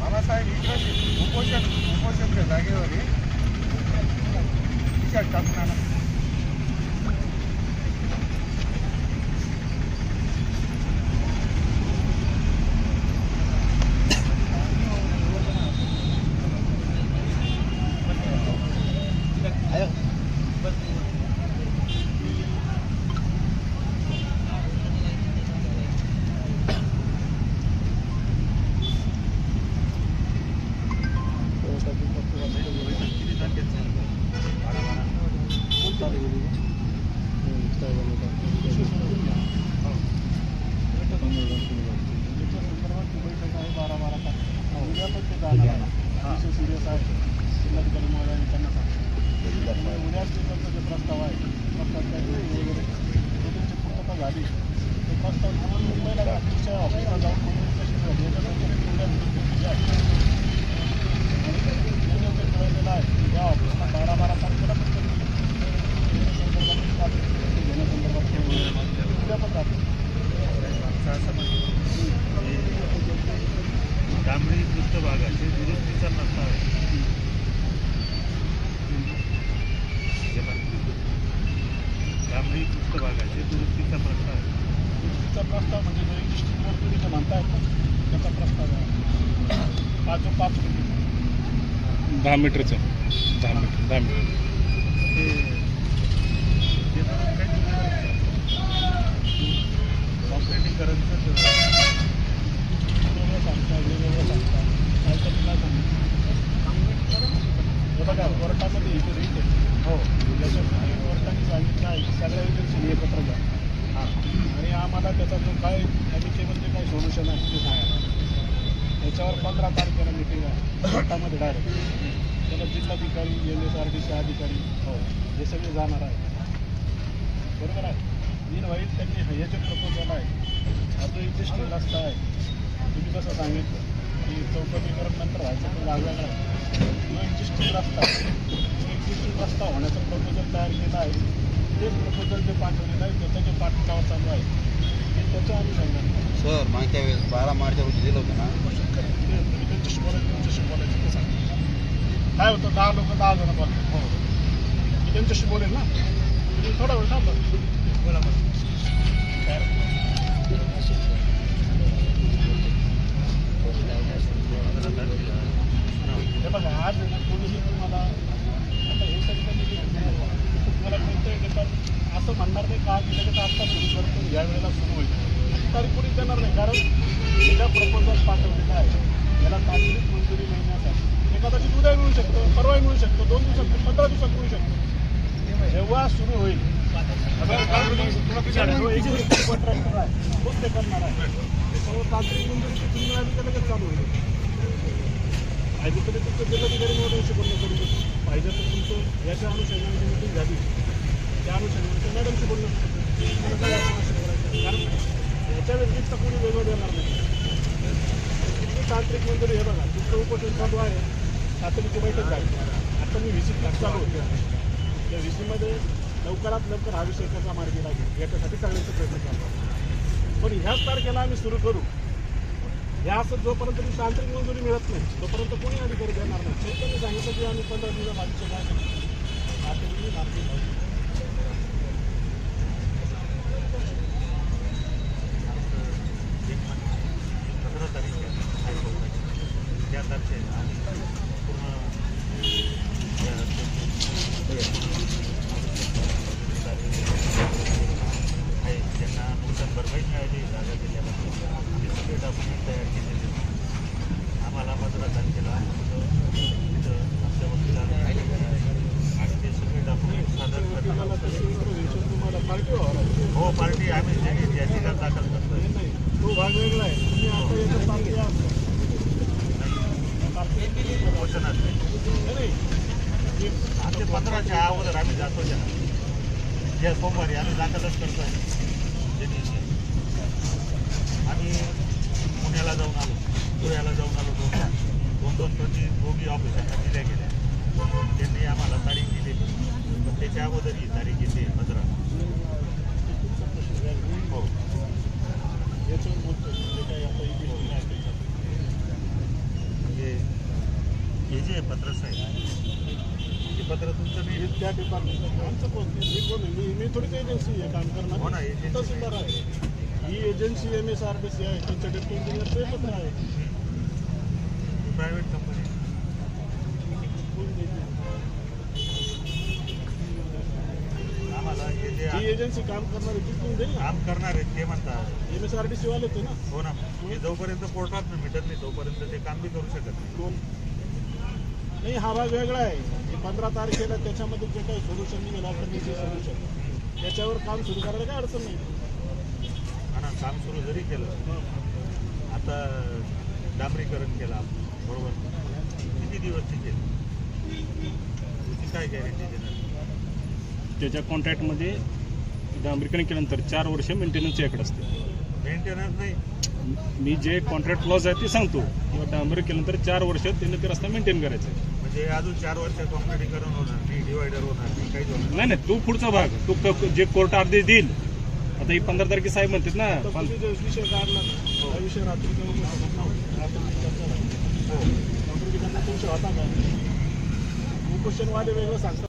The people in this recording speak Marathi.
बाबासाहेब इकडं उपोषण उपोषणच्या जागेवर आहे. टाकून आणा. सिरियस आहे जिल्हाधिकारी महोदयांनी त्यांना सांगितलं उद्या त्यांचा जे प्रस्ताव आहे प्रस्ताव वगैरे ते त्यांची पूर्तता झाली तो प्रस्ताव घेऊन मुंबईला रात्रीच्या ऑफिसला जाऊन म्हणून कशी झाली याच्यानंतर उद्या meeting जी आहे आणि union जे कळलेलं आहे या ऑफिसला बारा बारा तारखेला पण त्यांनी संदर्भात पाठवलं. ते घेण्यासंदर्भात ते उद्या पण जातील डांबरी पृष्ठभागाचे दुरुस्तीचा प्रस्ताव आहे हे बघा. डांबरी पृष्ठभागाचे दुरुस्तीचा प्रस्ताव आहे. दुरुस्तीचा प्रस्ताव म्हणजे जो एक्झिस्टिंग रोड तुम्ही ना त्याचा प्रस्ताव आहे. पाच पाच दहा मीटरचं. दहा मीटर दहा मीटर. हे कोर्टामध्ये हो. याच्यामध्ये कोर्टाने सगळ्या एकत्र जा हां आणि आम्हाला त्याचा जो काय ॲमिकेबल काय सोल्युशन आहे ते सांगा याच्यावर पंधरा तारखेला मिटिंग आहे गटामध्ये डायरेक्ट त्याला जिल्हाधिकारी M S R D C अधिकारी हो हे सगळे जाणार आहे बरोबर आहे मीन वाईट त्यांनी हे जे प्रपोजल आहे हा जो एक्झिस्टिंग रस्ता आहे तुम्ही कसं सांगितलं की चौकटीकरण नंतर व्हायचं तर जागा आहे जो एक्झिस्टिंग रस्ता एक्झिस्टिंग रस्ता होण्याचा प्रपोजल तयार केला आहे. तेच प्रपोजल जे पाठवलेलं आहे त्याचा जे पाठपुरावा चालू आहे ते त्याच्या अनुषंगाने सर मागच्या वेळेस बारा मार्चच्या रोजी दिलं होतं ना? ते तुम्ही त्यांच्याशी बोलायचं तुमच्याशी बोलायचं ते सांगा. काय होतं दहा लोक दहा जण बोलतात. हो. मी त्यांच्याशी बोलेल ना? तुम्ही थोडा वेळ थांबा. बोला मग काय हे बघा आज आहे ना कोणीही तुम्हाला आता हे सगळं त्यांनी जे केलं, तुम्हाला कोणतंही देतात असं म्हणणार नाही का? की लगेच आत्ता सुरू करतो या वेळेला सुरू होईल. तारीख कोणी देणार नाही कारण गेल्या प्रपोजल पाठवलेला आहे. याला तांत्रिक मंजुरी मिळण्यासाठी. हे कदाचित उद्या मिळू शकतं परवाही मिळू शकतं दोन दिवसात पंधरा दिवसात मिळू शकतं. जेव्हा सुरू होईल जो existing contractor आहे, तोच ते करणार आहे. त्याच्यावर तांत्रिक मंजुरी तिथून मिळाली तर लगेच चालू होईल. पाहिजे तर तुमचं जिल्हाधिकारी महोदयांशी बोलणं करू शकतो पाहिजे तर तुमचं याच्या अनुषंगाने मिटिंग झाली त्या अनुषंगाने मॅडमशी बोलणं कारण याच्या व्यतिरिक्त कोणी वेगळं देणार नाही तुमची तांत्रिक मंजुरी हे बघा तुमचं उपोषण चालू आहे तातडीची बैठक झाली आता मी व्हिजिट चालू होते त्या व्हिजिटमध्ये लवकरात लवकर हा विषय कसा मार्गी लागेल याच्यासाठी करण्याचा प्रयत्न चालू पण ह्याच तारखेला आम्ही सुरू करू या असं जोपर्यंत ती तांत्रिक मंजुरी मिळत नाही तोपर्यंत कोणी अधिकारी देणार नाही ते त्यांनी सांगितलं की आम्ही पंधरा दिवस आधीचे काय तातडीने मार्गी लावू. पंधरा तारीख आहे पूर्ण या आहे त्यांना नुकसान भरपाई मिळाली जागा दिल्यापासून ते सगळे डॉक्युमेंट तयार केलेले. आम्हाला पंधरा तारखेला आमच्या वकिलांनी आणि ते सगळे डॉक्युमेंट सादर लागेल. हो पार्टी आम्ही याचिका दाखल नाही तो भाग वेगळा आहे. तुम्ही असते आमचे पंधराच्या अगोदर आम्ही जातो ज्या या सोमवारी आम्ही दाखलच करतो त्या दिवशी आम्ही पुण्याला जाऊन आलो धुळ्याला जाऊन आलो दोन दोन दोन प्रति दोघी ऑफिसांना दिल्या गेल्या त्यांनी आम्हाला तारीख दिली पण त्याच्या अगोदर ही तारीख येते पंधरा हो याच्यावर बोलतो जे काही आता ही आहे हे जे पत्र साहेब हे पत्र तुमचं नाही त्या डिपार्टमेंट आमचं कोण? मी कोण आहे? मी मी थोडीच एजन्सी आहे काम करणार. हो ना, agency. तहसीलदार आहे. ही agency M S R B C आहे. त्यांच्या डेप्टी इंजिनियर ते पण आहे. प्रायव्हेट कंपनी कोण देते? आम्हाला हे जे जी एजन्सी काम करणार आहे ती कोण देईल ना. काम करणार आहेत ते म्हणतात. M S R D C वाले ते ना. हो ना. हे जोपर्यंत कोर्टात मिटत नाही तोपर्यंत ते काम बी करू शकत. नाही कोण? नाही हा भाग वेगळा आहे. हे पंधरा तारखेला त्याच्यामध्ये जे काही सोल्युशन निघेल अल्टरनेटिव्ह सोल्युशन त्याच्यावर काम सुरू करायला काय अडचण नाही. आणि काम सुरू जरी केलं आता डांबरीकरण केलं आपण बरोबर? किती दिवस टिकेल? त्याची काय गॅरंटी देणार? त्याच्या कॉन्ट्रॅक्टमध्ये डांबरीकरण केल्यानंतर चार वर्ष मेंटेनन्स याकडे असते. मेंटेनन्स नाही. मी जे कॉन्ट्रॅक्ट क्लॉज आहे ते सांगतो. किंवा डांबरी केल्यानंतर चार वर्ष त्याने ते रस्ता मेंटेन करायचा आहे. म्हणजे अजून चार वर्ष कॉम्प्लिटीकरण होणार नाही डिवायडर होणार नाही काहीच होणार नाही नाही तो पुढचा भाग. तो क- जे कोर्ट आदेश देईल. आता ही पंधरा तारखे साहेब म्हणतात ना पं- विषय काढला हा. विषय रात्री चर्चा झाली. रात्री तुमच्या का उपोषणवाले वेगळं सांगतात.